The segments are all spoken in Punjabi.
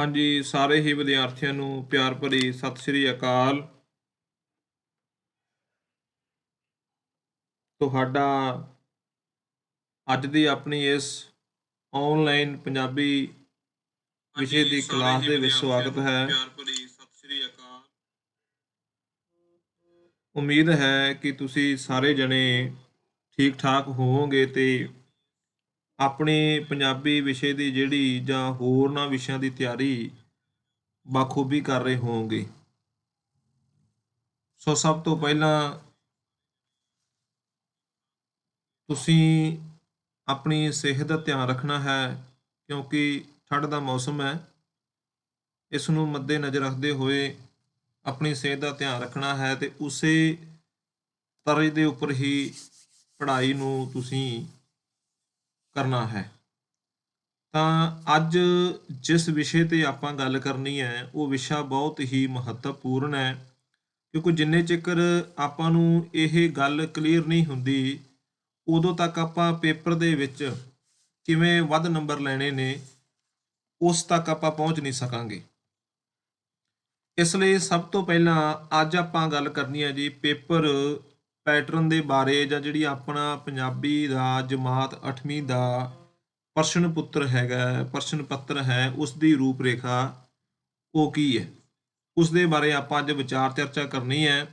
ਹਾਂਜੀ ਸਾਰੇ ਹੀ ਵਿਦਿਆਰਥੀਆਂ ਨੂੰ ਪਿਆਰ ਭਰੀ ਸਤਿ ਸ੍ਰੀ ਅਕਾਲ। ਤੁਹਾਡਾ ਅੱਜ ਦੀ ਆਪਣੀ ਇਸ ਆਨਲਾਈਨ ਪੰਜਾਬੀ ਵਿਸ਼ੇ ਦੀ ਕਲਾਸ ਦੇ ਵਿੱਚ ਸਵਾਗਤ ਹੈ। ਉਮੀਦ ਹੈ ਕਿ ਤੁਸੀਂ ਸਾਰੇ ਜਣੇ ਠੀਕ ਠਾਕ ਹੋਵੋਗੇ ਤੇ ਆਪਣੇ ਪੰਜਾਬੀ ਵਿਸ਼ੇ ਦੀ ਜਿਹੜੀ ਜਾਂ ਹੋਰਨਾਂ ਵਿਸ਼ਿਆਂ ਦੀ ਤਿਆਰੀ ਬਾਖੂਬੀ ਕਰ ਰਹੇ ਹੋਵੋਗੇ। ਸੋ ਸਭ ਤੋਂ ਪਹਿਲਾਂ ਤੁਸੀਂ ਆਪਣੀ ਸਿਹਤ ਦਾ ਧਿਆਨ ਰੱਖਣਾ ਹੈ, ਕਿਉਂਕਿ ਠੰਡ ਦਾ ਮੌਸਮ ਹੈ। ਇਸ ਨੂੰ ਮੱਦੇ ਨਜ਼ਰ ਰੱਖਦੇ ਹੋਏ ਆਪਣੀ ਸਿਹਤ ਦਾ ਧਿਆਨ ਰੱਖਣਾ ਹੈ ਤੇ ਉਸੇ ਤਰਜ਼ ਦੇ ਉੱਪਰ ਹੀ ਪੜ੍ਹਾਈ ਨੂੰ ਤੁਸੀਂ ਕਰਨਾ ਹੈ। ਤਾਂ ਅੱਜ ਜਿਸ ਵਿਸ਼ੇ ਤੇ ਆਪਾਂ ਗੱਲ ਕਰਨੀ ਹੈ, ਉਹ ਵਿਸ਼ਾ ਬਹੁਤ ਹੀ ਮਹੱਤਵਪੂਰਨ ਹੈ, ਕਿਉਂਕਿ ਜਿੰਨੇ ਚਿਕਰ ਆਪਾਂ ਨੂੰ ਇਹ ਗੱਲ ਕਲੀਅਰ ਨਹੀਂ ਹੁੰਦੀ, ਉਦੋਂ ਤੱਕ ਆਪਾਂ ਪੇਪਰ ਦੇ ਵਿੱਚ ਕਿਵੇਂ ਵੱਧ ਨੰਬਰ ਲੈਣੇ ਨੇ, ਉਸ ਤੱਕ ਆਪਾਂ ਪਹੁੰਚ ਨਹੀਂ ਸਕਾਂਗੇ। ਇਸ ਲਈ ਸਭ ਤੋਂ ਪਹਿਲਾਂ ਅੱਜ ਆਪਾਂ ਗੱਲ ਕਰਨੀ ਹੈ ਜੀ ਪੇਪਰ ਪੈਟਰਨ ਦੇ ਬਾਰੇ ਜਾਂ ਜਿਹੜੀ ਆਪਣਾ ਪੰਜਾਬੀ ਦਾ ਜਮਾਤ 8ਵੀਂ ਦਾ ਪ੍ਰਸ਼ਨ ਪੁੱਤਰ ਹੈਗਾ, ਪ੍ਰਸ਼ਨ ਪੱਤਰ ਹੈ ਉਸ ਦੀ ਰੂਪ ਰੇਖਾ ਉਹ ਕੀ ਹੈ? ਉਸ ਦੇ ਬਾਰੇ ਆਪਾਂ ਅੱਜ ਵਿਚਾਰ ਚਰਚਾ ਕਰਨੀ ਹੈ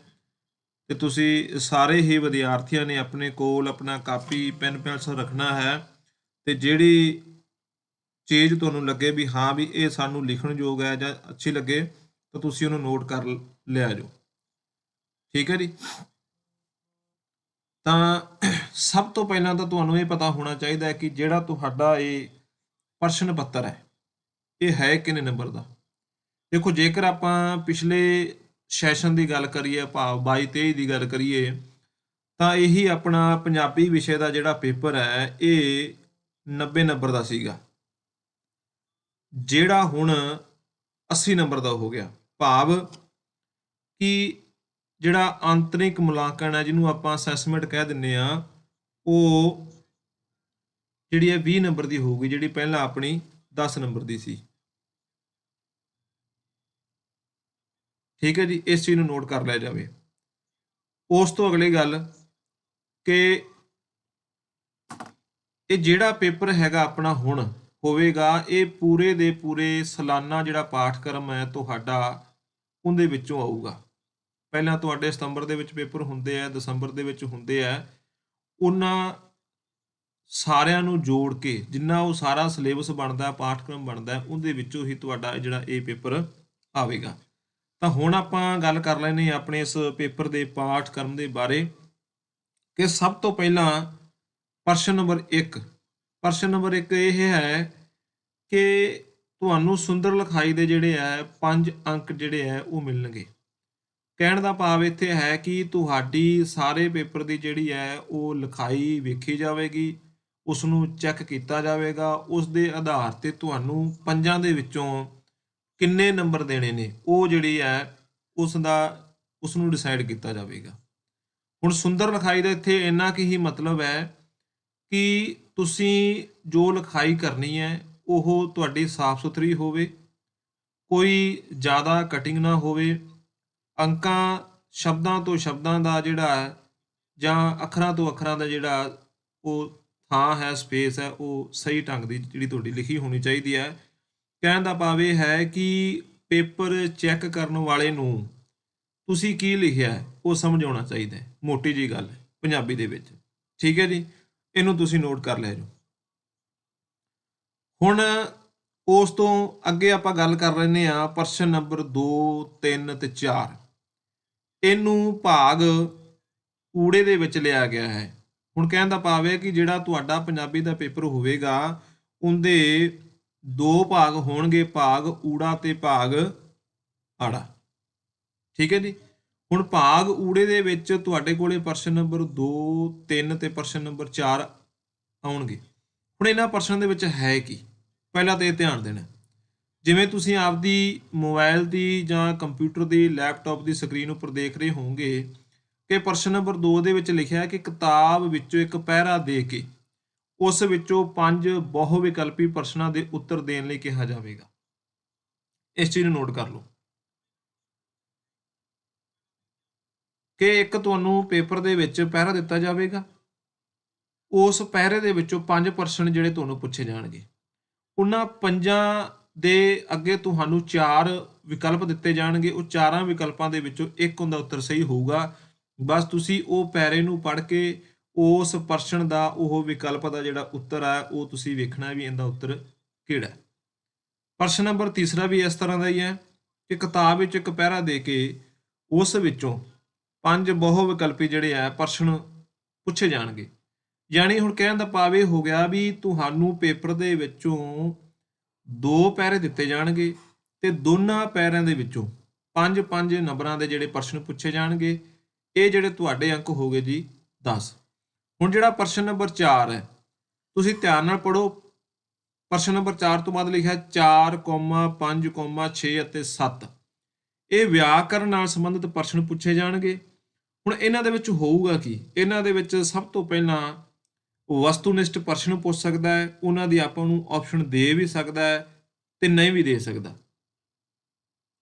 ਤੇ ਤੁਸੀਂ ਸਾਰੇ ਹੀ ਵਿਦਿਆਰਥੀਆਂ ਨੇ ਆਪਣੇ ਕੋਲ ਆਪਣਾ ਕਾਪੀ, ਪੈਨ, ਪੈਨਸਲ ਰੱਖਣਾ ਹੈ ਤੇ ਜਿਹੜੀ ਚੀਜ਼ ਤੁਹਾਨੂੰ ਲੱਗੇ ਵੀ ਹਾਂ ਵੀ ਇਹ ਸਾਨੂੰ ਲਿਖਣ ਯੋਗ ਹੈ ਜਾਂ ਅੱਛੀ ਲੱਗੇ ਤਾਂ ਤੁਸੀਂ ਉਹਨੂੰ ਨੋਟ ਕਰ ਲਿਆ ਜੋ ਠੀਕ ਹੈ ਜੀ? ਤਾਂ ਸਭ ਤੋਂ ਪਹਿਲਾਂ ਤਾਂ ਤੁਹਾਨੂੰ ਇਹ ਪਤਾ ਹੋਣਾ ਚਾਹੀਦਾ ਹੈ ਕਿ ਜਿਹੜਾ ਤੁਹਾਡਾ ਇਹ ਪ੍ਰਸ਼ਨ ਪੱਤਰ ਹੈ, ਇਹ ਹੈ ਕਿੰਨੇ ਨੰਬਰ ਦਾ? ਦੇਖੋ, ਜੇਕਰ ਆਪਾਂ ਪਿਛਲੇ ਸੈਸ਼ਨ ਦੀ ਗੱਲ ਕਰੀਏ, ਭਾਵ 22 23 ਦੀ ਗੱਲ ਕਰੀਏ, ਤਾਂ ਇਹੀ ਆਪਣਾ ਪੰਜਾਬੀ ਵਿਸ਼ੇ ਦਾ ਜਿਹੜਾ ਪੇਪਰ ਹੈ, ਇਹ 90 ਨੰਬਰ ਦਾ ਸੀਗਾ। ਜਿਹੜਾ ਹੁਣ 80 ਨੰਬਰ ਦਾ ਹੋ ਗਿਆ। ਭਾਵ ਕਿ ਜਿਹੜਾ ਆਂਤਰਿਕ ਮੁਲਾਂਕਣ ਹੈ, ਜਿਹਨੂੰ ਆਪਾਂ ਅਸੈਸਮੈਂਟ ਕਹਿ ਦਿੰਨੇ ਆ ਉਹ ਜਿਹੜੀ ਹੈ 20 ਨੰਬਰ ਦੀ ਹੋਊਗੀ, ਜਿਹੜੀ ਪਹਿਲਾਂ ਆਪਣੀ 10 ਨੰਬਰ ਦੀ ਸੀ। ਠੀਕ ਹੈ ਜੀ, ਇਸ ਚੀਜ਼ ਨੂੰ ਨੋਟ ਕਰ ਲਿਆ ਜਾਵੇ। ਉਸ ਤੋਂ ਅਗਲੀ ਗੱਲ ਕਿ ਇਹ ਜਿਹੜਾ ਪੇਪਰ ਹੈਗਾ ਆਪਣਾ ਹੁਣ ਹੋਵੇਗਾ, ਇਹ ਪੂਰੇ ਦੇ ਪੂਰੇ ਸਾਲਾਨਾ ਜਿਹੜਾ ਪਾਠਕ੍ਰਮ ਹੈ, ਤੁਹਾਡਾ ਉਹਦੇ ਵਿੱਚੋਂ ਆਊਗਾ। ਪਹਿਲਾਂ ਤੁਹਾਡੇ ਸਤੰਬਰ ਦੇ ਵਿੱਚ ਪੇਪਰ ਹੁੰਦੇ ਆ, ਦਸੰਬਰ ਦੇ ਵਿੱਚ ਹੁੰਦੇ ਆ, ਉਹਨਾਂ ਸਾਰਿਆਂ ਨੂੰ ਜੋੜ ਕੇ, ਜਿੰਨਾ ਉਹ ਸਾਰਾ ਸਿਲੇਬਸ ਬਣਦਾ, ਪਾਠਕ੍ਰਮ ਬਣਦਾ, ਉਹਦੇ ਵਿੱਚੋਂ ਹੀ ਤੁਹਾਡਾ ਜਿਹੜਾ ਇਹ ਪੇਪਰ ਆਵੇਗਾ। ਤਾਂ ਹੁਣ ਆਪਾਂ ਗੱਲ ਕਰ ਲੈਨੇ ਆਪਣੇ ਇਸ ਪੇਪਰ ਦੇ ਪਾਠਕ੍ਰਮ ਦੇ ਬਾਰੇ ਕਿ ਸਭ ਤੋਂ ਪਹਿਲਾਂ ਪ੍ਰਸ਼ਨ ਨੰਬਰ 1 ਪ੍ਰਸ਼ਨ ਨੰਬਰ 1 ਇਹ ਹੈ ਕਿ ਤੁਹਾਨੂੰ ਸੁੰਦਰ ਲਿਖਾਈ ਦੇ ਜਿਹੜੇ ਆ, ਪੰਜ ਅੰਕ ਜਿਹੜੇ ਆ, ਉਹ ਮਿਲਣਗੇ। ਕਹਿਣ ਦਾ ਭਾਵ ਇੱਥੇ ਹੈ ਕਿ ਤੁਹਾਡੀ ਸਾਰੇ ਪੇਪਰ ਦੀ ਜਿਹੜੀ ਹੈ ਉਹ ਲਿਖਾਈ ਵੇਖੀ ਜਾਵੇਗੀ ਉਸ ਨੂੰ ਚੈੱਕ ਕੀਤਾ ਜਾਵੇਗਾ ਉਸ ਦੇ ਆਧਾਰ ਤੇ ਤੁਹਾਨੂੰ ਪੰਜਾਂ ਦੇ ਵਿੱਚੋਂ ਕਿੰਨੇ ਨੰਬਰ ਦੇਣੇ ਨੇ, ਉਹ ਜਿਹੜੀ ਹੈ ਉਸ ਦਾ ਉਸ ਨੂੰ ਡਿਸਾਈਡ ਕੀਤਾ ਜਾਵੇਗਾ। ਹੁਣ ਸੁੰਦਰ ਲਿਖਾਈ ਦਾ ਇੱਥੇ ਇੰਨਾ ਕਿ ਹੀ ਮਤਲਬ ਹੈ ਕਿ ਤੁਸੀਂ ਜੋ ਲਿਖਾਈ ਕਰਨੀ ਹੈ, ਉਹ ਤੁਹਾਡੀ ਸਾਫ਼ ਸੁਥਰੀ ਹੋਵੇ, ਕੋਈ ਜ਼ਿਆਦਾ ਕਟਿੰਗ ਨਾ ਹੋਵੇ ਅੰਕਾਂ ਸ਼ਬਦਾਂ ਤੋਂ ਸ਼ਬਦਾਂ ਦਾ ਜਿਹੜਾ ਹੈ, ਜਾਂ ਅੱਖਰਾਂ ਤੋਂ ਅੱਖਰਾਂ ਦਾ ਜਿਹੜਾ ਉਹ ਥਾਂ ਹੈ ਸਪੇਸ ਹੈ, ਉਹ ਸਹੀ ਢੰਗ ਦੀ ਜਿਹੜੀ ਤੁਹਾਡੀ ਲਿਖੀ ਹੋਣੀ ਚਾਹੀਦੀ ਹੈ। ਕਹਿਣ ਦਾ ਭਾਵ ਇਹ ਹੈ ਕਿ ਪੇਪਰ ਚੈੱਕ ਕਰਨ ਵਾਲੇ ਨੂੰ ਤੁਸੀਂ ਕੀ ਲਿਖਿਆ ਉਹ ਸਮਝ ਆਉਣਾ ਚਾਹੀਦਾ ਹੈ। ਮੋਟੀ ਜੀ ਗੱਲ ਹੈ, ਪੰਜਾਬੀ ਦੇ ਵਿੱਚ। ਠੀਕ ਹੈ ਜੀ? ਇਹਨੂੰ ਤੁਸੀਂ ਨੋਟ ਕਰ ਲਿਆ ਜੀ ਹੁਣ ਉਸ ਤੋਂ ਅੱਗੇ ਆਪਾਂ ਗੱਲ ਕਰ ਲੈਨੇ ਆ ਪ੍ਰਸ਼ਨ ਨੰਬਰ 2 3 ਤੇ 4 ਇਹਨੂੰ ਭਾਗ ਊੜੇ ਦੇ ਵਿੱਚ ਲਿਆ ਗਿਆ ਹੈ। ਹੁਣ ਕਹਿਣ ਦਾ ਭਾਵ ਹੈ ਕਿ ਜਿਹੜਾ ਤੁਹਾਡਾ ਪੰਜਾਬੀ ਦਾ ਪੇਪਰ ਹੋਵੇਗਾ, ਉਹਦੇ ਦੋ ਭਾਗ ਹੋਣਗੇ, ਭਾਗ ਊੜਾ ਤੇ ਭਾਗ ਆੜਾ। ਠੀਕ ਹੈ ਜੀ? ਹੁਣ ਭਾਗ ਊੜੇ ਦੇ ਵਿੱਚ ਤੁਹਾਡੇ ਕੋਲੇ ਪ੍ਰਸ਼ਨ ਨੰਬਰ 2 3 ਤੇ ਪ੍ਰਸ਼ਨ ਨੰਬਰ 4 ਆਉਣਗੇ। ਹੁਣ ਇਹਨਾਂ ਪ੍ਰਸ਼ਨ ਦੇ ਵਿੱਚ ਹੈ ਕੀ? ਪਹਿਲਾਂ ਤੇ ਇਹ ਧਿਆਨ ਦੇਣਾ। ਜਿਵੇਂ ਤੁਸੀਂ ਆਪਦੀ ਮੋਬਾਈਲ ਦੀ ਜਾਂ ਕੰਪਿਊਟਰ ਦੀ, ਲੈਪਟਾਪ ਦੀ ਸਕਰੀਨ ਉੱਪਰ ਦੇਖ ਰਹੇ ਹੋਵੋਗੇ ਕਿ ਪ੍ਰਸ਼ਨ ਨੰਬਰ 2 ਦੇ ਵਿੱਚ ਲਿਖਿਆ ਹੈ ਕਿ ਕਿਤਾਬ ਵਿੱਚੋਂ ਇੱਕ ਪੈਰਾ ਦੇ ਕੇ ਉਸ ਵਿੱਚੋਂ ਪੰਜ ਬਹੁ ਵਿਕਲਪੀ ਪ੍ਰਸ਼ਨਾਂ ਦੇ ਉੱਤਰ ਦੇਣ ਲਈ ਕਿਹਾ ਜਾਵੇਗਾ। ਇਸ ਚੀਜ਼ ਨੂੰ ਨੋਟ ਕਰ ਲਓ। ਕਿ ਇੱਕ ਤੁਹਾਨੂੰ ਪੇਪਰ ਦੇ ਵਿੱਚ ਪਹਿਰਾ ਦਿੱਤਾ ਜਾਵੇਗਾ। ਉਸ ਪਹਿਰੇ ਦੇ ਵਿੱਚੋਂ ਪੰਜ ਪ੍ਰਸ਼ਨ ਜਿਹੜੇ ਤੁਹਾਨੂੰ ਪੁੱਛੇ ਜਾਣਗੇ। ਉਹਨਾਂ ਪੰਜਾਂ ਦੇ ਅੱਗੇ ਤੁਹਾਨੂੰ ਚਾਰ ਵਿਕਲਪ ਦਿੱਤੇ ਜਾਣਗੇ। ਉਹ ਚਾਰਾਂ ਵਿਕਲਪਾਂ ਦੇ ਵਿੱਚੋਂ ਇੱਕ ਹੁੰਦਾ ਉੱਤਰ ਸਹੀ ਹੋਊਗਾ। ਬਸ ਤੁਸੀਂ ਉਹ ਪੈਰੇ ਨੂੰ ਪੜ੍ਹ ਕੇ ਉਸ ਪ੍ਰਸ਼ਨ ਦਾ, ਉਹ ਵਿਕਲਪ ਦਾ ਜਿਹੜਾ ਉੱਤਰ ਹੈ ਉਹ ਤੁਸੀਂ ਵੇਖਣਾ ਵੀ ਇਹਦਾ ਉੱਤਰ ਕਿਹੜਾ। ਪ੍ਰਸ਼ਨ ਨੰਬਰ ਤੀਸਰਾ ਵੀ ਇਸ ਤਰ੍ਹਾਂ ਦਾ ਹੀ ਹੈ ਕਿ ਕਿਤਾਬ ਵਿੱਚ ਇੱਕ ਪਹਿਰਾ ਦੇ ਕੇ ਉਸ ਵਿੱਚੋਂ ਪੰਜ ਬਹੁ ਵਿਕਲਪੀ ਜਿਹੜੇ ਆ, ਪ੍ਰਸ਼ਨ ਪੁੱਛੇ ਜਾਣਗੇ। ਯਾਨੀ ਹੁਣ ਕਹਿਣ ਦਾ ਭਾਵ ਇਹ ਹੋ ਗਿਆ ਵੀ ਤੁਹਾਨੂੰ ਪੇਪਰ ਦੇ ਵਿੱਚੋਂ ਦੋ ਪੈਰੇ ਦਿੱਤੇ ਜਾਣਗੇ ਤੇ ਦੋਨਾਂ ਪੈਰਿਆਂ ਦੇ ਵਿੱਚੋਂ ਪੰਜ ਪੰਜ ਨੰਬਰਾਂ ਦੇ ਜਿਹੜੇ ਪ੍ਰਸ਼ਨ ਪੁੱਛੇ ਜਾਣਗੇ। ਇਹ ਜਿਹੜੇ ਤੁਹਾਡੇ ਅੰਕ ਹੋ ਗਏ ਜੀ 10 ਹੁਣ ਜਿਹੜਾ ਪ੍ਰਸ਼ਨ ਨੰਬਰ 4 ਹੈ ਤੁਸੀਂ ਧਿਆਨ ਨਾਲ ਪੜੋ ਪ੍ਰਸ਼ਨ ਨੰਬਰ 4 ਤੋਂ ਬਾਅਦ ਲਿਖਿਆ 4, 5, 6 ਅਤੇ 7 ਇਹ ਵਿਆਕਰਨ ਨਾਲ ਸੰਬੰਧਿਤ ਪ੍ਰਸ਼ਨ ਪੁੱਛੇ ਜਾਣਗੇ। ਹੁਣ ਇਹਨਾਂ ਦੇ ਵਿੱਚ ਹੋਊਗਾ ਕੀ? ਇਹਨਾਂ ਦੇ ਵਿੱਚ ਸਭ ਤੋਂ ਪਹਿਲਾਂ ਵਸਤੂਨਿਸ਼ਟ ਪ੍ਰਸ਼ਨ ਪੁੱਛ ਸਕਦਾ ਹੈ, ਉਹਨਾਂ ਦੀ ਆਪਾਂ ਨੂੰ ਆਪਸ਼ਨ ਦੇ ਵੀ ਸਕਦਾ ਹੈ ਤੇ ਨਹੀਂ ਵੀ ਦੇ ਸਕਦਾ।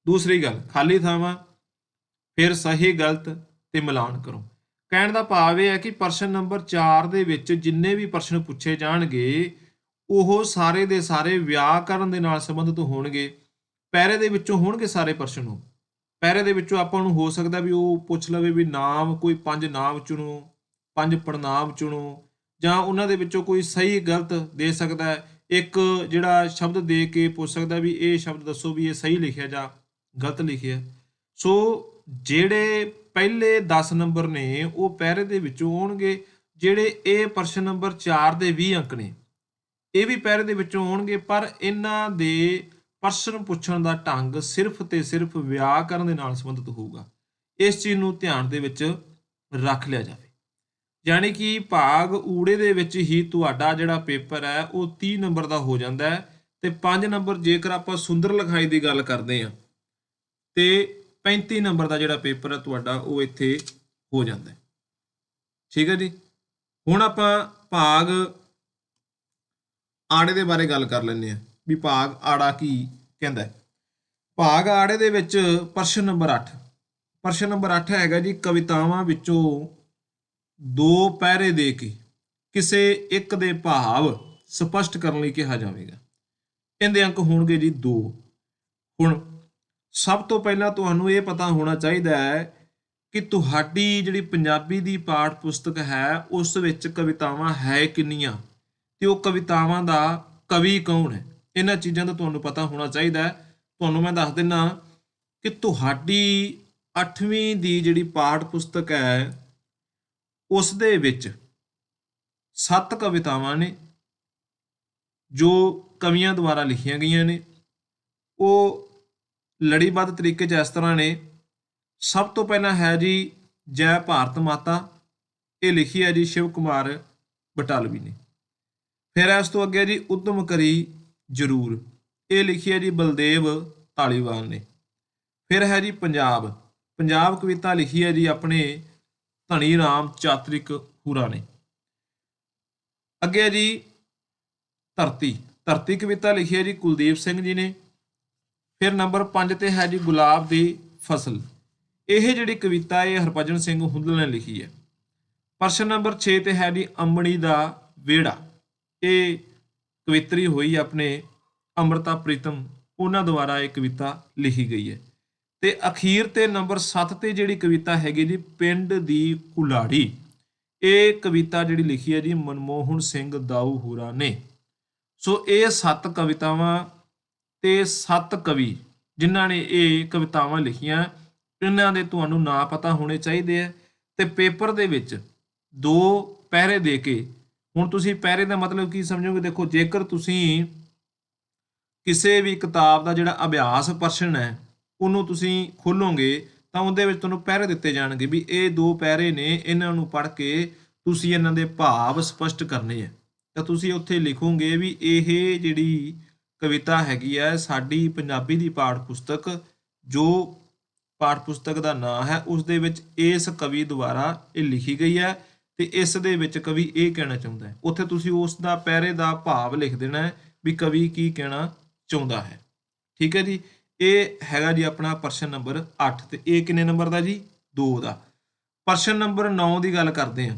ਦੂਸਰੀ ਗੱਲ, ਖਾਲੀ ਥਾਵਾਂ, ਫਿਰ ਸਹੀ ਗਲਤ ਤੇ ਮਿਲਾਨ ਕਰੋ। ਕਹਿਣ ਦਾ ਭਾਵ ਇਹ ਹੈ ਕਿ ਪ੍ਰਸ਼ਨ ਨੰਬਰ 4 ਦੇ ਵਿੱਚ ਜਿੰਨੇ ਵੀ ਪ੍ਰਸ਼ਨ ਪੁੱਛੇ ਜਾਣਗੇ, ਉਹ ਸਾਰੇ ਦੇ ਸਾਰੇ ਵਿਆਕਰਨ ਦੇ ਨਾਲ ਸੰਬੰਧਿਤ ਹੋਣਗੇ। ਪੈਰੇ ਦੇ ਵਿੱਚੋਂ ਹੋਣਗੇ ਸਾਰੇ ਪ੍ਰਸ਼ਨ ਉਹ। ਪੈਰੇ ਦੇ ਵਿੱਚੋਂ ਆਪਾਂ ਨੂੰ ਹੋ ਸਕਦਾ ਵੀ ਉਹ ਪੁੱਛ ਲਵੇ ਵੀ ਨਾਮ, ਕੋਈ ਪੰਜ ਨਾਮ ਚੁਣੋ, ਪੰਜ ਪੜਨਾਮ ਚੁਣੋ ਜਾਂ ਉਹਨਾਂ ਦੇ ਵਿੱਚੋਂ ਕੋਈ ਸਹੀ ਗਲਤ ਦੇ ਸਕਦਾ ਹੈ? ਇੱਕ ਜਿਹੜਾ ਸ਼ਬਦ ਦੇ ਕੇ ਪੁੱਛ ਸਕਦਾ ਵੀ ਇਹ ਸ਼ਬਦ ਦੱਸੋ ਵੀ ਇਹ ਸਹੀ ਲਿਖਿਆ ਜਾਂ ਗਲਤ ਲਿਖਿਆ। ਸੋ ਜਿਹੜੇ ਪਹਿਲੇ 10 ਨੰਬਰ ਨੇ, ਉਹ ਪਹਿਰੇ ਦੇ ਵਿੱਚੋਂ ਆਉਣਗੇ। ਜਿਹੜੇ ਇਹ ਪ੍ਰਸ਼ਨ ਨੰਬਰ 4 ਦੇ 20 ਅੰਕ ਨੇ, ਇਹ ਵੀ ਪਹਿਰੇ ਦੇ ਵਿੱਚੋਂ ਆਉਣਗੇ। ਪਰ ਇਹਨਾਂ ਦੇ ਪ੍ਰਸ਼ਨ ਪੁੱਛਣ ਦਾ ਢੰਗ ਸਿਰਫ ਤੇ ਸਿਰਫ ਵਿਆਕਰਨ ਦੇ ਨਾਲ ਸੰਬੰਧਿਤ ਹੋਊਗਾ। ਇਸ ਚੀਜ਼ ਨੂੰ ਧਿਆਨ ਦੇ ਵਿੱਚ ਰੱਖ ਲਿਆ ਜਾਵੇ। ਯਾਨੀ ਕਿ ਭਾਗ ਊੜੇ ਦੇ ਵਿੱਚ ਹੀ ਤੁਹਾਡਾ ਜਿਹੜਾ ਪੇਪਰ ਹੈ, ਉਹ 30 ਨੰਬਰ ਦਾ ਹੋ ਜਾਂਦਾ ਹੈ ਤੇ 5 ਨੰਬਰ ਜੇਕਰ ਆਪਾਂ ਸੁੰਦਰ ਲਿਖਾਈ ਦੀ ਗੱਲ ਕਰਦੇ ਹਾਂ, ਤੇ 35 ਨੰਬਰ ਦਾ ਜਿਹੜਾ ਪੇਪਰ ਹੈ ਤੁਹਾਡਾ, ਉਹ ਇੱਥੇ ਹੋ ਜਾਂਦਾ ਹੈ। ਠੀਕ ਹੈ ਜੀ? ਹੁਣ ਆਪਾਂ ਭਾਗ ਆੜੇ ਦੇ ਬਾਰੇ ਗੱਲ ਕਰ ਲੈਂਦੇ ਹਾਂ, ਵੀ ਭਾਗ ਆੜਾ ਕੀ ਕਹਿੰਦਾ ਭਾਗ ਆੜੇ ਦੇ ਵਿੱਚ ਪ੍ਰਸ਼ਨ ਨੰਬਰ 8 ਪ੍ਰਸ਼ਨ ਨੰਬਰ 8 ਹੈਗਾ ਜੀ ਕਵਿਤਾਵਾਂ ਵਿੱਚੋਂ ਦੋ ਪਹਿਰੇ ਦੇ ਕੇ ਕਿਸੇ ਇੱਕ ਦੇ ਭਾਵ ਸਪਸ਼ਟ ਕਰਨ ਲਈ ਕਿਹਾ ਜਾਵੇਗਾ। ਇਹਦੇ ਅੰਕ ਹੋਣਗੇ ਜੀ 2 ਹੁਣ ਸਭ ਤੋਂ ਪਹਿਲਾਂ ਤੁਹਾਨੂੰ ਇਹ ਪਤਾ ਹੋਣਾ ਚਾਹੀਦਾ ਹੈ ਕਿ ਤੁਹਾਡੀ ਜਿਹੜੀ ਪੰਜਾਬੀ ਦੀ ਪਾਠ ਪੁਸਤਕ ਹੈ, ਉਸ ਵਿੱਚ ਕਵਿਤਾਵਾਂ ਹੈ ਕਿੰਨੀਆਂ ਤੇ ਉਹ ਕਵਿਤਾਵਾਂ ਦਾ ਕਵੀ ਕੌਣ ਹੈ? ਇਹਨਾਂ ਚੀਜ਼ਾਂ ਦਾ ਤੁਹਾਨੂੰ ਪਤਾ ਹੋਣਾ ਚਾਹੀਦਾ ਹੈ। ਤੁਹਾਨੂੰ ਮੈਂ ਦੱਸ ਦਿੰਨਾ ਕਿ ਤੁਹਾਡੀ 8ਵੀਂ ਦੀ ਜਿਹੜੀ ਪਾਠ ਪੁਸਤਕ ਹੈ ਉਸ ਦੇ ਵਿੱਚ ਸੱਤ ਕਵਿਤਾਵਾਂ ਨੇ, ਜੋ ਕਵੀਆਂ ਦੁਆਰਾ ਲਿਖੀਆਂ ਗਈਆਂ ਨੇ। ਉਹ ਲੜੀਬੱਧ ਤਰੀਕੇ 'ਚ ਇਸ ਤਰ੍ਹਾਂ ਨੇ, ਸਭ ਤੋਂ ਪਹਿਲਾਂ ਹੈ ਜੀ ਜੈ ਭਾਰਤ ਮਾਤਾ, ਇਹ ਲਿਖੀ ਹੈ ਜੀ ਸ਼ਿਵ ਕੁਮਾਰ ਬਟਾਲਵੀ ਨੇ। ਫਿਰ ਇਸ ਤੋਂ ਅੱਗੇ ਜੀ ਉਦਮ ਕਰੀ ਜ਼ਰੂਰ, ਇਹ ਲਿਖੀ ਹੈ ਜੀ ਬਲਦੇਵ ਧਾਲੀਵਾਲ ਨੇ। ਫਿਰ ਹੈ ਜੀ ਪੰਜਾਬ ਪੰਜਾਬ ਕਵਿਤਾ ਲਿਖੀ ਹੈ ਜੀ ਆਪਣੇ ਧਨੀ ਰਾਮ ਚਾਤ੍ਰਿਕ ਹੂਰਾ ਨੇ। ਅੱਗੇ ਜੀ ਧਰਤੀ। ਧਰਤੀ ਕਵਿਤਾ ਲਿਖੀ ਹੈ ਜੀ ਕੁਲਦੀਪ ਸਿੰਘ ਜੀ ਨੇ। ਫਿਰ ਨੰਬਰ 5 ਤੇ ਹੈ ਜੀ ਗੁਲਾਬ ਦੀ ਫਸਲ। ਇਹ ਜਿਹੜੀ ਕਵਿਤਾ ਇਹ ਹਰਭਜਨ ਸਿੰਘ ਹੁੰਦਲ ਨੇ ਲਿਖੀ ਹੈ। ਪ੍ਰਸ਼ਨ ਨੰਬਰ 6 ਤੇ ਹੈ ਜੀ ਅੰਬਣੀ ਦਾ ਵਿਹੜਾ। ਇਹ ਕਵਿਤਰੀ ਹੋਈ ਆਪਣੇ ਅੰਮ੍ਰਿਤਾ ਪ੍ਰੀਤਮ, ਉਹਨਾਂ ਦੁਆਰਾ ਇਹ ਕਵਿਤਾ ਲਿਖੀ ਗਈ ਹੈ। ਤੇ ਅਖੀਰ ਤੇ ਨੰਬਰ 7 ਤੇ ਜਿਹੜੀ ਕਵਿਤਾ ਹੈਗੀ ਜੀ, ਪਿੰਡ ਦੀ ਕੁਲਾੜੀ। ਇਹ ਕਵਿਤਾ ਜਿਹੜੀ ਲਿਖੀ ਹੈ ਜੀ, ਮਨਮੋਹਨ ਸਿੰਘ ਦਾਊ ਹੂਰਾ ਨੇ। ਸੋ ਇਹ ਸੱਤ ਕਵਿਤਾਵਾਂ ਤੇ ਸੱਤ ਕਵੀ ਜਿਨ੍ਹਾਂ ਨੇ ਇਹ ਕਵਿਤਾਵਾਂ ਲਿਖੀਆਂ, ਇਹਨਾਂ ਦੇ ਤੁਹਾਨੂੰ ਨਾਂ ਪਤਾ ਹੋਣੇ ਚਾਹੀਦੇ ਆ ਤੇ ਪੇਪਰ ਦੇ ਵਿੱਚ ਦੋ ਪਹਿਰੇ ਦੇ ਕੇ, ਹੁਣ ਤੁਸੀਂ ਪਹਿਰੇ ਦਾ ਮਤਲਬ ਕੀ ਸਮਝੋਗੇ? ਦੇਖੋ, ਜੇਕਰ ਤੁਸੀਂ ਕਿਸੇ ਵੀ ਕਿਤਾਬ ਦਾ ਜਿਹੜਾ ਅਭਿਆਸ ਪ੍ਰਸ਼ਨ ਹੈ ਉਹਨੂੰ ਤੁਸੀਂ ਖੋਲੋਗੇ ਤਾਂ ਉਹਦੇ ਵਿੱਚ ਤੁਹਾਨੂੰ ਪਹਿਰੇ ਦਿੱਤੇ ਜਾਣਗੇ ਵੀ ਇਹ ਦੋ ਪਹਿਰੇ ਨੇ, ਇਹਨਾਂ ਨੂੰ ਪੜ੍ਹ ਕੇ ਤੁਸੀਂ ਇਹਨਾਂ ਦੇ ਭਾਵ ਸਪਸ਼ਟ ਕਰਨੇ ਆ। ਤਾਂ ਤੁਸੀਂ ਉੱਥੇ ਲਿਖੋਗੇ ਵੀ ਇਹ ਜਿਹੜੀ ਕਵਿਤਾ ਹੈਗੀ ਹੈ ਸਾਡੀ ਪੰਜਾਬੀ ਦੀ ਪਾਠ ਪੁਸਤਕ ਜੋ ਪਾਠ ਪੁਸਤਕ ਦਾ ਨਾਮ ਹੈ ਉਸ ਦੇ ਵਿੱਚ ਇਸ ਕਵੀ ਦੁਆਰਾ ਇਹ ਲਿਖੀ ਗਈ ਹੈ ਤੇ ਇਸ ਦੇ ਵਿੱਚ ਕਵੀ ਇਹ ਕਹਿਣਾ ਚਾਹੁੰਦਾ ਹੈ। ਉੱਥੇ ਤੁਸੀਂ ਉਸ ਦਾ ਪਹਿਰੇ ਦਾ ਭਾਵ ਲਿਖ ਦੇਣਾ ਹੈ ਵੀ ਕਵੀ ਕੀ ਕਹਿਣਾ ਚਾਹੁੰਦਾ ਹੈ। ਠੀਕ ਹੈ ਜੀ? ਇਹ ਹੈਗਾ ਜੀ ਆਪਣਾ ਪ੍ਰਸ਼ਨ ਨੰਬਰ 8 ਤੇ ਇਹ ਕਿੰਨੇ ਨੰਬਰ ਦਾ ਜੀ? 2 ਦਾ। ਪ੍ਰਸ਼ਨ ਨੰਬਰ 9 ਦੀ ਗੱਲ ਕਰਦੇ ਹਾਂ।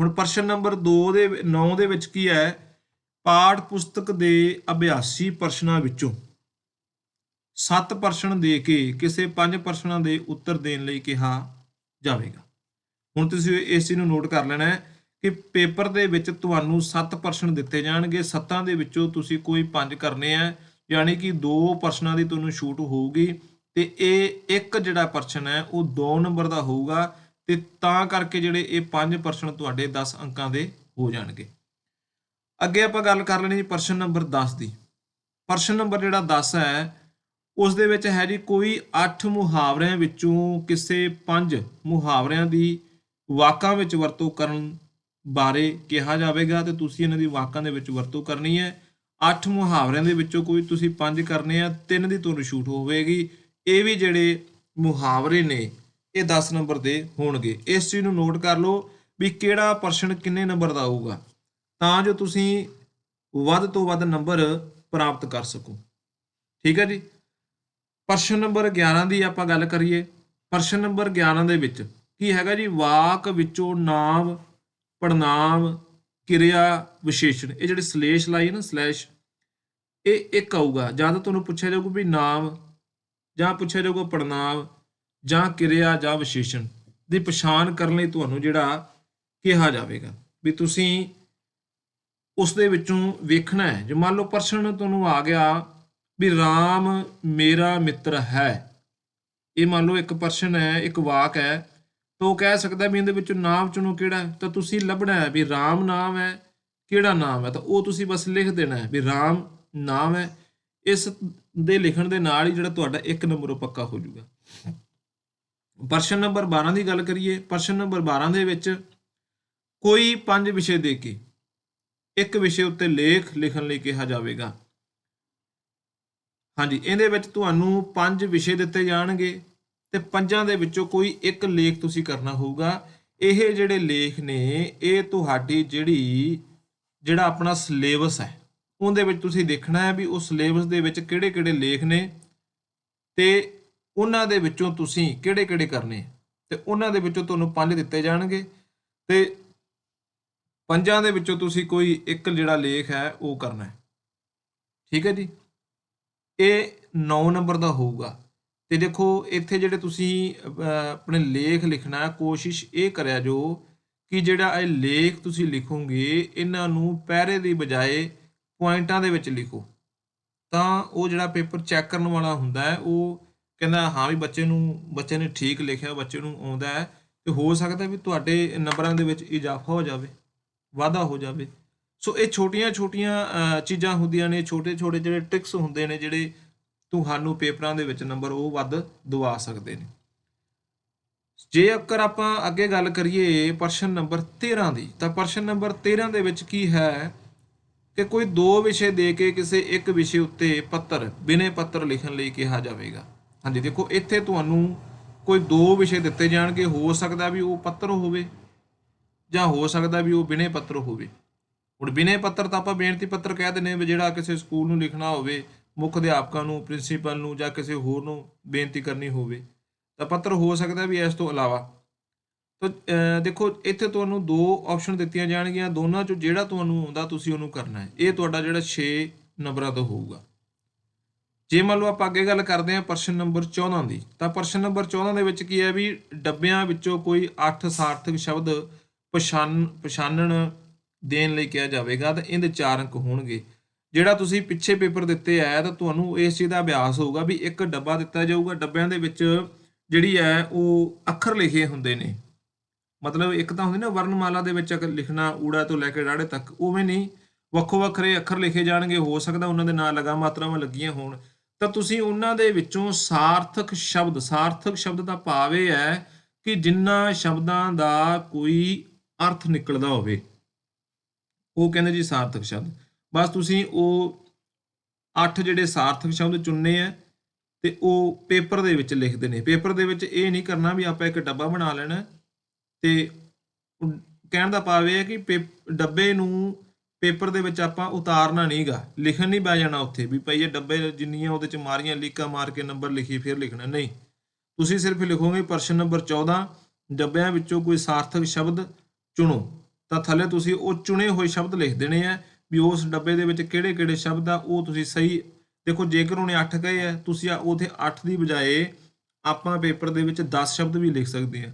ਹੁਣ ਪ੍ਰਸ਼ਨ ਨੰਬਰ 2 ਦੇ 9 ਦੇ ਵਿੱਚ ਕੀ ਹੈ? ਪਾਠ ਪੁਸਤਕ ਦੇ ਅਭਿਆਸੀ ਪ੍ਰਸ਼ਨਾਂ ਵਿੱਚੋਂ 7 ਪ੍ਰਸ਼ਨ ਦੇ ਕੇ ਕਿਸੇ 5 ਪ੍ਰਸ਼ਨਾਂ ਦੇ ਉੱਤਰ ਦੇਣ ਲਈ ਕਿਹਾ ਜਾਵੇਗਾ। ਹੁਣ ਤੁਸੀਂ ਇਸ ਚੀਜ਼ ਨੂੰ ਨੋਟ ਕਰ ਲੈਣਾ ਹੈ ਕਿ ਪੇਪਰ ਦੇ ਵਿੱਚ ਤੁਹਾਨੂੰ 7 ਪ੍ਰਸ਼ਨ ਦਿੱਤੇ ਜਾਣਗੇ। 7ਾਂ ਦੇ ਵਿੱਚੋਂ ਤੁਸੀਂ ਕੋਈ 5 ਕਰਨੇ ਆ। ਯਾਨੀ ਕਿ ਦੋ ਪ੍ਰਸ਼ਨਾਂ ਦੀ ਤੁਹਾਨੂੰ ਛੂਟ ਹੋਊਗੀ ਤੇ ਇਹ ਇੱਕ ਜਿਹੜਾ ਪ੍ਰਸ਼ਨ ਹੈ, ਉਹ 2 ਨੰਬਰ ਦਾ ਹੋਊਗਾ ਤੇ ਤਾਂ ਕਰਕੇ ਜਿਹੜੇ ਇਹ 5 ਪ੍ਰਸ਼ਨ ਤੁਹਾਡੇ 10 ਅੰਕਾਂ ਦੇ ਹੋ ਜਾਣਗੇ। ਅੱਗੇ ਆਪਾਂ ਗੱਲ ਕਰ ਲੈਣੀ ਜੀ ਪ੍ਰਸ਼ਨ ਨੰਬਰ 10 ਦੀ। ਪ੍ਰਸ਼ਨ ਨੰਬਰ ਜਿਹੜਾ 10 ਹੈ, ਉਸ ਦੇ ਵਿੱਚ ਹੈ ਜੀ ਕੋਈ 8 ਮੁਹਾਵਰਿਆਂ ਵਿੱਚੋਂ ਕਿਸੇ 5 ਮੁਹਾਵਰਿਆਂ ਦੀ ਵਾਕਾਂ ਵਿੱਚ ਵਰਤੋਂ ਕਰਨ ਬਾਰੇ ਕਿਹਾ ਜਾਵੇਗਾ ਤੇ ਤੁਸੀਂ ਇਹਨਾਂ ਦੀ ਵਾਕਾਂ ਦੇ ਵਿੱਚ ਵਰਤੋਂ ਕਰਨੀ ਹੈ। ਅੱਠ ਮੁਹਾਵਰਿਆਂ ਦੇ ਵਿੱਚੋਂ ਕੋਈ ਤੁਸੀਂ ਪੰਜ ਕਰਨੇ ਆ, ਤਿੰਨ ਦੀ ਤੁਹਾਨੂੰ ਛੂਟ ਹੋਵੇਗੀ। ਇਹ ਵੀ ਜਿਹੜੇ ਮੁਹਾਵਰੇ ਨੇ, ਇਹ 10 ਨੰਬਰ ਦੇ ਹੋਣਗੇ। ਇਸ ਚੀਜ਼ ਨੂੰ ਨੋਟ ਕਰ ਲਓ ਵੀ ਕਿਹੜਾ ਪ੍ਰਸ਼ਨ ਕਿੰਨੇ ਨੰਬਰ ਦਾ ਆਊਗਾ। ਤਾਂ ਜੋ ਤੁਸੀਂ ਵੱਧ ਤੋਂ ਵੱਧ ਨੰਬਰ ਪ੍ਰਾਪਤ ਕਰ ਸਕੋ। ਠੀਕ ਹੈ ਜੀ? ਪ੍ਰਸ਼ਨ ਨੰਬਰ 11 ਦੀ ਆਪਾਂ ਗੱਲ ਕਰੀਏ। ਪ੍ਰਸ਼ਨ ਨੰਬਰ 11 ਦੇ ਵਿੱਚ ਕੀ ਹੈਗਾ ਜੀ? ਵਾਕ ਵਿੱਚੋਂ ਨਾਮ ਪੜਨਾਮ ਕਿਰਿਆ ਵਿਸ਼ੇਸ਼ਣ। ਇਹ ਜਿਹੜੇ ਸਲੇਸ਼ ਲਾਈ ਨਾ ਸਲੈਸ਼, ਇਹ ਇੱਕ ਆਊਗਾ। ਜਾਂ ਤਾਂ ਤੁਹਾਨੂੰ ਪੁੱਛਿਆ ਜਾਊਗਾ ਵੀ ਨਾਮ, ਜਾਂ ਪੁੱਛਿਆ ਜਾਊਗਾ ਪੜਨਾਮ ਜਾਂ ਕਿਰਿਆ, ਜਾਂ ਵਿਸ਼ੇਸ਼ਣ। ਦੀ ਪਛਾਣ ਕਰਨ ਲਈ ਤੁਹਾਨੂੰ ਜਿਹੜਾ ਕਿਹਾ ਜਾਵੇਗਾ ਵੀ ਤੁਸੀਂ ਉਸ ਦੇ ਵਿੱਚੋਂ ਵੇਖਣਾ ਹੈ। ਜੇ ਮੰਨ ਲਓ ਪ੍ਰਸ਼ਨ ਤੁਹਾਨੂੰ ਆ ਗਿਆ ਵੀ RAM ਮੇਰਾ ਮਿੱਤਰ ਹੈ। ਇਹ ਮੰਨ ਲਓ ਇੱਕ ਪ੍ਰਸ਼ਨ ਹੈ, ਇੱਕ ਵਾਕ ਹੈ। ਤਾਂ ਉਹ ਕਹਿ ਸਕਦਾ ਵੀ ਇਹਦੇ ਵਿੱਚੋਂ ਨਾਮ ਚੁਣੋ ਕਿਹੜਾ ਹੈ। ਤਾਂ ਤੁਸੀਂ ਲੱਭਣਾ ਹੈ ਵੀ RAM ਨਾਮ ਹੈ, ਕਿਹੜਾ ਨਾਮ ਹੈ। ਤਾਂ ਉਹ ਤੁਸੀਂ ਬਸ ਲਿਖ ਦੇਣਾ ਹੈ ਵੀ RAM ਨਾਮ ਹੈ। ਇਸ ਦੇ ਲਿਖਣ ਦੇ ਨਾਲ ਹੀ ਜਿਹੜਾ ਤੁਹਾਡਾ ਇੱਕ ਨੰਬਰ ਉਹ ਪੱਕਾ ਹੋ ਜਾਊਗਾ। ਪ੍ਰਸ਼ਨ ਨੰਬਰ 12 ਦੀ ਗੱਲ ਕਰੀਏ। ਪ੍ਰਸ਼ਨ ਨੰਬਰ 12 ਦੇ ਵਿੱਚ ਕੋਈ ਪੰਜ ਵਿਸ਼ੇ ਦੇ ਕੇ ਇੱਕ ਵਿਸ਼ੇ ਉੱਤੇ ਲੇਖ ਲਿਖਣ ਲਈ ਕਿਹਾ ਜਾਵੇਗਾ। ਹਾਂਜੀ, ਇਹਦੇ ਵਿੱਚ ਤੁਹਾਨੂੰ ਪੰਜ ਵਿਸ਼ੇ ਦਿੱਤੇ ਜਾਣਗੇ। ਤੇ ਪੰਜਾਂ ਦੇ ਵਿੱਚੋਂ ਕੋਈ ਇੱਕ ਲੇਖ ਤੁਸੀਂ ਕਰਨਾ ਹੋਊਗਾ। ਇਹ ਜਿਹੜੇ ਲੇਖ ਨੇ, ਇਹ ਤੁਹਾਡੀ ਜਿਹੜੀ, ਜਿਹੜਾ ਆਪਣਾ ਸਿਲੇਬਸ ਹੈ, ਉਹਦੇ ਵਿੱਚ ਤੁਸੀਂ ਦੇਖਣਾ ਹੈ ਵੀ ਉਸ ਸਿਲੇਬਸ ਦੇ ਵਿੱਚ ਕਿਹੜੇ-ਕਿਹੜੇ ਲੇਖ ਨੇ ਤੇ ਉਹਨਾਂ ਦੇ ਵਿੱਚੋਂ ਤੁਸੀਂ ਕਿਹੜੇ-ਕਿਹੜੇ ਕਰਨੇ ਤੇ ਉਹਨਾਂ ਦੇ ਵਿੱਚੋਂ ਤੁਹਾਨੂੰ ਪੰਜ ਦਿੱਤੇ ਜਾਣਗੇ ਤੇ ਪੰਜਾਂ ਦੇ ਵਿੱਚੋਂ ਤੁਸੀਂ ਕੋਈ ਇੱਕ ਜਿਹੜਾ ਲੇਖ ਹੈ, ਉਹ ਕਰਨਾ ਹੈ। ਠੀਕ ਹੈ ਜੀ? ਇਹ 9 ਨੰਬਰ ਦਾ ਹੋਊਗਾ। ਤੇ ਦੇਖੋ, ਇੱਥੇ ਜਿਹੜੇ ਤੁਸੀਂ ਆਪਣੇ ਲੇਖ ਲਿਖਣਾ ਕੋਸ਼ਿਸ਼ ਇਹ ਕਰਿਆ ਜੋ ਕਿ ਜਿਹੜਾ ਇਹ ਲੇਖ ਤੁਸੀਂ ਲਿਖੋਗੇ, ਇਹਨਾਂ ਨੂੰ ਪੈਰੇ ਦੀ ਬਜਾਏ ਪੁਆਇੰਟਾਂ ਦੇ ਵਿੱਚ ਲਿਖੋ। ਤਾਂ ਉਹ ਜਿਹੜਾ ਪੇਪਰ ਚੈੱਕ ਕਰਨ ਵਾਲਾ ਹੁੰਦਾ ਹੈ, ਉਹ ਕਹਿੰਦਾ, ਹਾਂ ਵੀ ਬੱਚੇ ਨੂੰ, ਬੱਚੇ ਨੇ ਠੀਕ ਲਿਖਿਆ, ਬੱਚੇ ਨੂੰ ਆਉਂਦਾ ਹੈ ਤੇ ਹੋ ਸਕਦਾ ਵੀ ਤੁਹਾਡੇ ਨੰਬਰਾਂ ਦੇ ਵਿੱਚ ਇਜ਼ਾਫਾ ਹੋ ਜਾਵੇ, ਵਾਧਾ ਹੋ ਜਾਵੇ। ਸੋ ਇਹ ਛੋਟੀਆਂ-ਛੋਟੀਆਂ ਚੀਜ਼ਾਂ ਹੁੰਦੀਆਂ ਨੇ, ਛੋਟੇ-ਛੋਟੇ ਜਿਹੜੇ ਟ੍ਰਿਕਸ ਹੁੰਦੇ ਨੇ, ਜਿਹੜੇ ਤੁਹਾਨੂੰ ਪੇਪਰਾਂ ਦੇ ਵਿੱਚ ਨੰਬਰ ਉਹ ਵੱਧ ਦਵਾ ਸਕਦੇ ਨੇ। ਜੇ ਅਕਰ ਆਪਾਂ ਅੱਗੇ ਗੱਲ ਕਰੀਏ ਪ੍ਰਸ਼ਨ ਨੰਬਰ 13 ਦੀ, ਤਾਂ ਪ੍ਰਸ਼ਨ ਨੰਬਰ 13 ਦੇ ਵਿੱਚ ਕੀ ਹੈ ਕਿ ਕੋਈ ਦੋ ਵਿਸ਼ੇ ਦੇ ਕੇ ਕਿਸੇ ਇੱਕ ਵਿਸ਼ੇ ਉੱਤੇ ਪੱਤਰ, ਬਿਨੇ ਪੱਤਰ ਲਿਖਣ ਲਈ ਕਿਹਾ ਜਾਵੇਗਾ। ਹਾਂਜੀ, ਦੇਖੋ, ਇੱਥੇ ਤੁਹਾਨੂੰ ਕੋਈ ਦੋ ਵਿਸ਼ੇ ਦਿੱਤੇ ਜਾਣਗੇ, ਹੋ ਸਕਦਾ ਵੀ ਉਹ ਪੱਤਰ ਹੋਵੇ ਜਾਂ ਹੋ ਸਕਦਾ ਵੀ ਉਹ ਬਿਨੇ ਪੱਤਰ ਹੋਵੇ। ਹੁਣ ਬਿਨੇ ਪੱਤਰ ਤਾਂ ਆਪਾਂ ਬੇਨਤੀ ਪੱਤਰ ਕਹਿ ਦਿੰਦੇ ਹਾਂ ਵੀ ਜਿਹੜਾ ਕਿਸੇ ਸਕੂਲ ਨੂੰ ਲਿਖਣਾ ਹੋਵੇ ਮੁੱਖ ਅਧਿਆਪਕਾਂ ਨੂੰ, ਪ੍ਰਿੰਸੀਪਲ ਨੂੰ ਜਾਂ ਕਿਸੇ ਹੋਰ ਨੂੰ ਬੇਨਤੀ ਕਰਨੀ ਹੋਵੇ, ਤਾਂ ਪੱਤਰ ਹੋ ਸਕਦਾ ਵੀ ਇਸ ਤੋਂ ਇਲਾਵਾ। ਤਾਂ ਦੇਖੋ, ਇੱਥੇ ਤੁਹਾਨੂੰ ਦੋ ਆਪਸ਼ਨ ਦਿੱਤੀਆਂ ਜਾਣਗੀਆਂ, ਦੋਨਾਂ ਚੋਂ ਜਿਹੜਾ ਤੁਹਾਨੂੰ ਆਉਂਦਾ, ਤੁਸੀਂ ਉਹਨੂੰ ਕਰਨਾ ਹੈ। ਇਹ ਤੁਹਾਡਾ ਜਿਹੜਾ 6 ਨੰਬਰਾਂ ਤੋਂ ਹੋਊਗਾ। ਜੇ ਮੰਨ ਲਓ ਆਪਾਂ ਅੱਗੇ ਗੱਲ ਕਰਦੇ ਹਾਂ ਪ੍ਰਸ਼ਨ ਨੰਬਰ 14 ਦੀ, ਤਾਂ ਪ੍ਰਸ਼ਨ ਨੰਬਰ 14 ਦੇ ਵਿੱਚ ਕੀ ਹੈ ਵੀ ਡੱਬਿਆਂ ਵਿੱਚੋਂ ਕੋਈ 8 ਸਾਰਥਕ ਸ਼ਬਦ ਪਛਾਣ ਪਛਾਣਨ ਦੇਣ ਲਈ ਕਿਹਾ ਜਾਵੇਗਾ, ਤਾਂ ਇਹਦੇ ਚਾਰ ਅੰਕ ਹੋਣਗੇ। ਜਿਹੜਾ ਤੁਸੀਂ ਪਿੱਛੇ ਪੇਪਰ ਦਿੱਤੇ ਆ, ਤਾਂ ਤੁਹਾਨੂੰ ਇਸ ਚੀਜ਼ ਦਾ ਅਭਿਆਸ ਹੋਊਗਾ ਵੀ ਇੱਕ ਡੱਬਾ ਦਿੱਤਾ ਜਾਊਗਾ, ਡੱਬਿਆਂ ਦੇ ਵਿੱਚ ਜਿਹੜੀ ਹੈ ਉਹ ਅੱਖਰ ਲਿਖੇ ਹੁੰਦੇ ਨੇ। ਮਤਲਬ ਇੱਕ ਤਾਂ ਹੁੰਦੀ ਨਾ, ਵਰਣਮਾਲਾ ਦੇ ਵਿੱਚ ਅਗਰ ਲਿਖਣਾ, ਊੜਾ ਤੋਂ ਲੈ ਕੇ ਡਾੜੇ ਤੱਕ, ਉਵੇਂ ਨਹੀਂ। ਵੱਖੋ ਵੱਖਰੇ ਅੱਖਰ ਲਿਖੇ ਜਾਣਗੇ, ਹੋ ਸਕਦਾ ਉਹਨਾਂ ਦੇ ਨਾਂ ਲਗਾ ਮਾਤਰਾਵਾਂ ਲੱਗੀਆਂ ਹੋਣ। ਤਾਂ ਤੁਸੀਂ ਉਹਨਾਂ ਦੇ ਵਿੱਚੋਂ ਸਾਰਥਕ ਸ਼ਬਦ ਸਾਰਥਕ ਸ਼ਬਦ ਦਾ ਭਾਵ ਇਹ ਹੈ ਕਿ ਜਿੰਨਾ ਸ਼ਬਦਾਂ ਦਾ ਕੋਈ ਅਰਥ ਨਿਕਲਦਾ ਹੋਵੇ। ਉਹ ਕਹਿੰਦੇ ਜੀ ਸਾਰਥਕ ਸ਼ਬਦ। ਬਸ ਤੁਸੀਂ ਉਹ ਅੱਠ ਜਿਹੜੇ ਸਾਰਥਕ ਸ਼ਬਦ ਚੁਣਨੇ ਆ ਤੇ ਉਹ ਪੇਪਰ ਦੇ ਵਿੱਚ ਲਿਖਦੇ ਨੇ। ਪੇਪਰ ਦੇ ਵਿੱਚ ਇਹ ਨਹੀਂ ਕਰਨਾ ਵੀ ਆਪਾਂ ਇੱਕ ਡੱਬਾ ਬਣਾ ਲੈਣਾ ਤੇ ਕਹਿਣ ਦਾ ਭਾਵ ਇਹ ਹੈ ਕਿ ਪੇਪ- ਡੱਬੇ ਨੂੰ ਪੇਪਰ ਦੇ ਵਿੱਚ ਆਪਾਂ ਉਤਾਰਨਾ ਨਹੀਂਗਾ। ਲਿਖਣ ਨਹੀਂ ਬੈ ਜਾਣਾ ਉੱਥੇ ਵੀ ਭਾਈ ਇਹ ਡੱਬੇ ਜਿੰਨੀਆਂ ਉਹਦੇ ਚ ਮਾਰੀਆਂ, ਲੀਕਾਂ ਮਾਰ ਕੇ ਨੰਬਰ ਲਿਖੀ, ਫਿਰ ਲਿਖਣਾ। ਨਹੀਂ। ਤੁਸੀਂ ਸਿਰਫ ਲਿਖੋਗੇ ਪ੍ਰਸ਼ਨ ਨੰਬਰ 14 ਡੱਬਿਆਂ ਵਿੱਚੋਂ ਕੋਈ ਸਾਰਥਕ ਸ਼ਬਦ ਚੁਣੋ। ਤਾਂ ਥੱਲੇ ਤੁਸੀਂ ਉਹ ਚੁਣੇ ਹੋਏ ਸ਼ਬਦ ਲਿਖ ਦੇਣੇ ਆ ਵੀ ਉਸ ਡੱਬੇ ਦੇ ਵਿੱਚ ਕਿਹੜੇ ਕਿਹੜੇ ਸ਼ਬਦ ਆ, ਉਹ ਤੁਸੀਂ ਸਹੀ, ਦੇਖੋ ਜੇਕਰ ਉਹਨੇ 8 ਕਹੇ ਆ, ਤੁਸੀਂ ਆ ਉਹਦੇ 8 ਦੀ ਬਜਾਏ ਆਪਾਂ ਪੇਪਰ ਦੇ ਵਿੱਚ 10 ਸ਼ਬਦ ਵੀ ਲਿਖ ਸਕਦੇ ਆ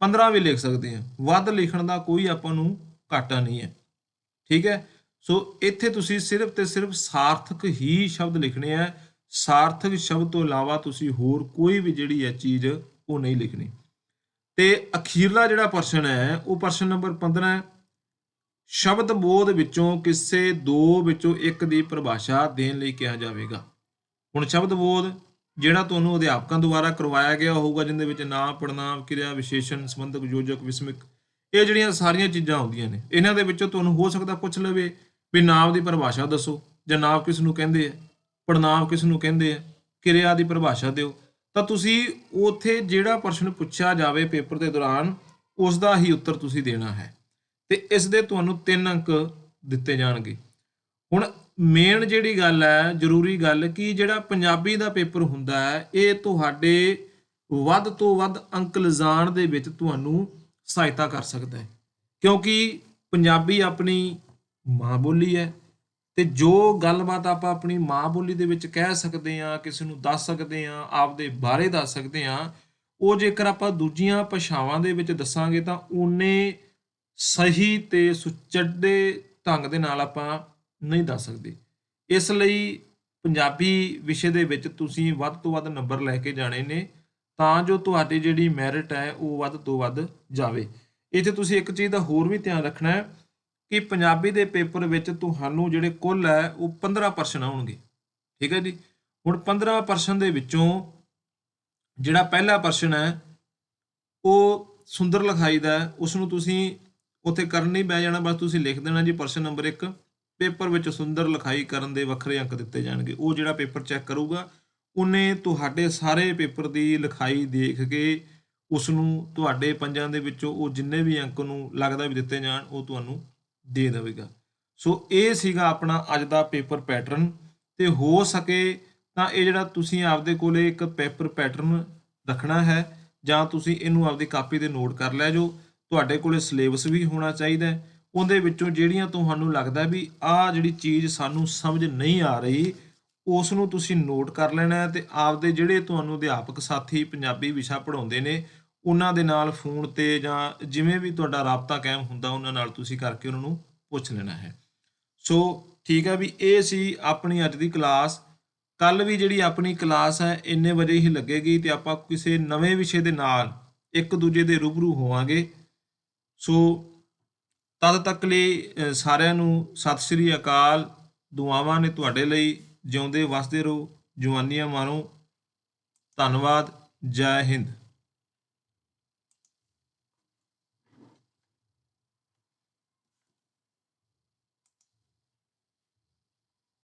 15 ਵੀ ਲਿਖ ਸਕਦੇ ਆ, ਵੱਧ ਲਿਖਣ ਦਾ ਕੋਈ ਆਪਾਂ ਨੂੰ ਘਾਟਾ ਨਹੀਂ ਹੈ। ਠੀਕ ਹੈ? ਸੋ ਇੱਥੇ ਤੁਸੀਂ ਸਿਰਫ ਤੇ ਸਿਰਫ ਸਾਰਥਕ ਹੀ ਸ਼ਬਦ ਲਿਖਣੇ ਆ, ਸਾਰਥਕ ਸ਼ਬਦ ਤੋਂ ਇਲਾਵਾ ਤੁਸੀਂ ਹੋਰ ਕੋਈ ਵੀ ਜਿਹੜੀ ਹੈ ਚੀਜ਼ ਉਹ ਨਹੀਂ ਲਿਖਣੀ। ਤੇ ਅਖੀਰਲਾ ਜਿਹੜਾ ਪ੍ਰਸ਼ਨ ਹੈ, ਉਹ ਪ੍ਰਸ਼ਨ ਨੰਬਰ 15 ਹੈ। ਸ਼ਬਦ ਬੋਧ ਵਿੱਚੋਂ ਕਿਸੇ ਦੋ ਵਿੱਚੋਂ ਇੱਕ ਦੀ ਪਰਿਭਾਸ਼ਾ ਦੇਣ ਲਈ ਕਿਹਾ ਜਾਵੇਗਾ। ਹੁਣ ਸ਼ਬਦ ਬੋਧ ਜਿਹੜਾ ਤੁਹਾਨੂੰ ਅਧਿਆਪਕਾਂ ਦੁਆਰਾ ਕਰਵਾਇਆ ਗਿਆ ਹੋਊਗਾ, ਜਿੰਦੇ ਵਿੱਚ ਨਾਮ ਪੜਨਾਮ ਕਿਰਿਆ ਵਿਸ਼ੇਸ਼ਣ, ਸੰਬੰਧਕ, ਯੋਜਕ, ਵਿਸਮਿਕ, ਇਹ ਜਿਹੜੀਆਂ ਸਾਰੀਆਂ ਚੀਜ਼ਾਂ ਆਉਂਦੀਆਂ ਨੇ, ਇਹਨਾਂ ਦੇ ਵਿੱਚੋਂ ਤੁਹਾਨੂੰ ਹੋ ਸਕਦਾ ਪੁੱਛ ਲਵੇ ਵੀ ਨਾਮ ਦੀ ਪਰਿਭਾਸ਼ਾ ਦੱਸੋ, ਜਾਂ ਨਾਮ ਕਿਸ ਨੂੰ ਕਹਿੰਦੇ ਆ ਪੜਨਾਮ ਕਿਸ ਨੂੰ ਕਹਿੰਦੇ ਆ, ਕਿਰਿਆ ਦੀ ਪਰਿਭਾਸ਼ਾ ਦਿਓ। ਤਾਂ ਤੁਸੀਂ ਉਥੇ ਜਿਹੜਾ ਪ੍ਰਸ਼ਨ ਪੁੱਛਿਆ ਜਾਵੇ ਪੇਪਰ ਦੇ ਦੌਰਾਨ ਉਸ ਦਾ ਹੀ ਉੱਤਰ ਤੁਸੀਂ ਦੇਣਾ ਹੈ। ਤੇ ਇਸ ਦੇ ਤੁਹਾਨੂੰ ਤਿੰਨ ਅੰਕ ਦਿੱਤੇ ਜਾਣਗੇ। ਹੁਣ ਮੇਨ ਜਿਹੜੀ ਗੱਲ ਹੈ, ਜ਼ਰੂਰੀ ਗੱਲ ਕਿ ਜਿਹੜਾ ਪੰਜਾਬੀ ਦਾ ਪੇਪਰ ਹੁੰਦਾ ਹੈ, ਇਹ ਤੁਹਾਡੇ ਵੱਧ ਤੋਂ ਵੱਧ ਅੰਕ ਲਿਜਾਣ ਦੇ ਵਿੱਚ ਤੁਹਾਨੂੰ ਸਹਾਇਤਾ ਕਰ ਸਕਦਾ ਹੈ। ਕਿਉਂਕਿ ਪੰਜਾਬੀ ਆਪਣੀ ਮਾਂ ਬੋਲੀ ਹੈ ਤੇ ਜੋ ਗੱਲਬਾਤ ਆਪਾਂ ਆਪਣੀ ਮਾਂ ਬੋਲੀ ਦੇ ਵਿੱਚ ਕਹਿ ਸਕਦੇ ਆ ਕਿਸੇ ਨੂੰ ਦੱਸ ਸਕਦੇ ਆ ਆਪਦੇ ਬਾਰੇ ਦੱਸ ਸਕਦੇ ਆ ਉਹ ਜੇਕਰ ਆਪਾਂ ਦੂਜੀਆਂ ਭਾਸ਼ਾਵਾਂ ਦੇ ਵਿੱਚ ਦੱਸਾਂਗੇ ਤਾਂ ਉਹਨੇ ਸਹੀ ਤੇ ਸੁਚੱਜੇ ਢੰਗ ਦੇ ਨਾਲ ਆਪਾਂ ਨਹੀਂ ਦੱਸ ਸਕਦੇ। ਇਸ ਲਈ ਪੰਜਾਬੀ ਵਿਸ਼ੇ ਦੇ ਵਿੱਚ ਤੁਸੀਂ ਵੱਧ ਤੋਂ ਵੱਧ ਨੰਬਰ ਲੈ ਕੇ ਜਾਣੇ ਨੇ, ਤਾਂ ਜੋ ਤੁਹਾਡੀ ਜਿਹੜੀ ਮੈਰਿਟ ਹੈ ਉਹ ਵੱਧ ਤੋਂ ਵੱਧ ਜਾਵੇ। ਇੱਥੇ ਤੁਸੀਂ ਇੱਕ ਚੀਜ਼ ਦਾ ਹੋਰ ਵੀ ਧਿਆਨ ਰੱਖਣਾ ਹੈ ਕਿ ਪੰਜਾਬੀ ਦੇ ਪੇਪਰ ਵਿੱਚ ਤੁਹਾਨੂੰ ਜਿਹੜੇ ਕੁੱਲ ਹੈ ਉਹ 15 ਪ੍ਰਸ਼ਨ ਆਉਣਗੇ। ਠੀਕ ਹੈ ਜੀ? ਹੁਣ 15 ਪ੍ਰਸ਼ਨ ਦੇ ਵਿੱਚੋਂ ਜਿਹੜਾ ਪਹਿਲਾ ਪ੍ਰਸ਼ਨ ਹੈ, ਉਹ ਸੁੰਦਰ ਲਿਖਾਈ ਦਾ ਹੈ ਉਸ ਨੂੰ ਤੁਸੀਂ ਉੱਥੇ ਕਰਨ ਨਹੀਂ ਬਹਿ ਜਾਣਾ, ਬਸ ਤੁਸੀਂ ਲਿਖ ਦੇਣਾ ਜੀ ਪ੍ਰਸ਼ਨ ਨੰਬਰ 1 ਪੇਪਰ ਵਿੱਚ ਸੁੰਦਰ ਲਿਖਾਈ ਕਰਨ ਦੇ ਵੱਖਰੇ ਅੰਕ ਦਿੱਤੇ ਜਾਣਗੇ। ਉਹ ਜਿਹੜਾ ਪੇਪਰ ਚੈੱਕ ਕਰੂਗਾ, ਉਹਨੇ ਤੁਹਾਡੇ ਸਾਰੇ ਪੇਪਰ ਦੀ ਲਿਖਾਈ ਦੇਖ ਕੇ ਉਸ ਨੂੰ ਤੁਹਾਡੇ ਪੰਜਾਂ ਦੇ ਵਿੱਚੋਂ ਉਹ ਜਿੰਨੇ ਵੀ ਅੰਕ ਨੂੰ ਲੱਗਦਾ ਵੀ ਦਿੱਤੇ ਜਾਣ, ਉਹ ਤੁਹਾਨੂੰ ਦੇ ਦੇਵੇਗਾ। ਸੋ ਇਹ ਸੀਗਾ ਆਪਣਾ ਅੱਜ ਦਾ ਪੇਪਰ ਪੈਟਰਨ। ਤੇ ਹੋ ਸਕੇ ਤਾਂ ਇਹ ਜਿਹੜਾ ਤੁਸੀਂ ਆਪਦੇ ਕੋਲੇ ਇੱਕ ਪੇਪਰ ਪੈਟਰਨ ਰੱਖਣਾ ਹੈ, ਜਾਂ ਤੁਸੀਂ ਇਹਨੂੰ ਆਪਦੀ ਕਾਪੀ ਤੇ ਨੋਟ ਕਰ ਲੈ ਜੋ ਤੁਹਾਡੇ ਕੋਲੇ ਸਿਲੇਬਸ ਵੀ ਹੋਣਾ ਚਾਹੀਦਾ ਹੈ। ਉਹਦੇ ਵਿੱਚੋਂ ਜਿਹੜੀਆਂ ਤੁਹਾਨੂੰ ਲੱਗਦਾ ਵੀ ਆਹ ਜਿਹੜੀ ਚੀਜ਼ ਸਾਨੂੰ ਸਮਝ ਨਹੀਂ ਆ ਰਹੀ ਉਸ ਨੂੰ ਤੁਸੀਂ ਨੋਟ ਕਰ ਲੈਣਾ ਹੈ ਤੇ ਆਪਦੇ ਜਿਹੜੇ ਤੁਹਾਨੂੰ ਅਧਿਆਪਕ ਸਾਥੀ ਪੰਜਾਬੀ ਵਿਸ਼ਾ ਪੜ੍ਹਾਉਂਦੇ ਨੇ, ਉਹਨਾਂ ਦੇ ਨਾਲ ਫੋਨ ਤੇ ਜਾਂ ਜਿਵੇਂ ਵੀ ਤੁਹਾਡਾ ਰਾਬਤਾ ਕਾਇਮ ਹੁੰਦਾ, ਉਹਨਾਂ ਨਾਲ ਤੁਸੀਂ ਕਰਕੇ ਉਹਨਾਂ ਨੂੰ ਪੁੱਛ ਲੈਣਾ ਹੈ। ਸੋ ਠੀਕ ਹੈ ਵੀ ਇਹ ਸੀ ਆਪਣੀ ਅੱਜ ਦੀ ਕਲਾਸ ਕੱਲ ਵੀ ਜਿਹੜੀ ਆਪਣੀ ਕਲਾਸ ਹੈ, ਇੰਨੇ ਵਜੇ ਹੀ ਲੱਗੇਗੀ ਤੇ ਆਪਾਂ ਕਿਸੇ ਨਵੇਂ ਵਿਸ਼ੇ ਦੇ ਨਾਲ ਇੱਕ ਦੂਜੇ ਦੇ ਰੂਬਰੂ ਹੋਵਾਂਗੇ। ਸੋ ਤਦ ਤੱਕ ਲਈ ਸਾਰਿਆਂ ਨੂੰ ਸਤਿ ਸ੍ਰੀ ਅਕਾਲ। ਦੁਆਵਾਂ ਨੇ ਤੁਹਾਡੇ ਲਈ ਜਿਉਂਦੇ ਵਸਦੇ ਰਹੋ, ਜਵਾਨੀਆਂ ਮਾਰੋ। ਧੰਨਵਾਦ। ਜੈ ਹਿੰਦ।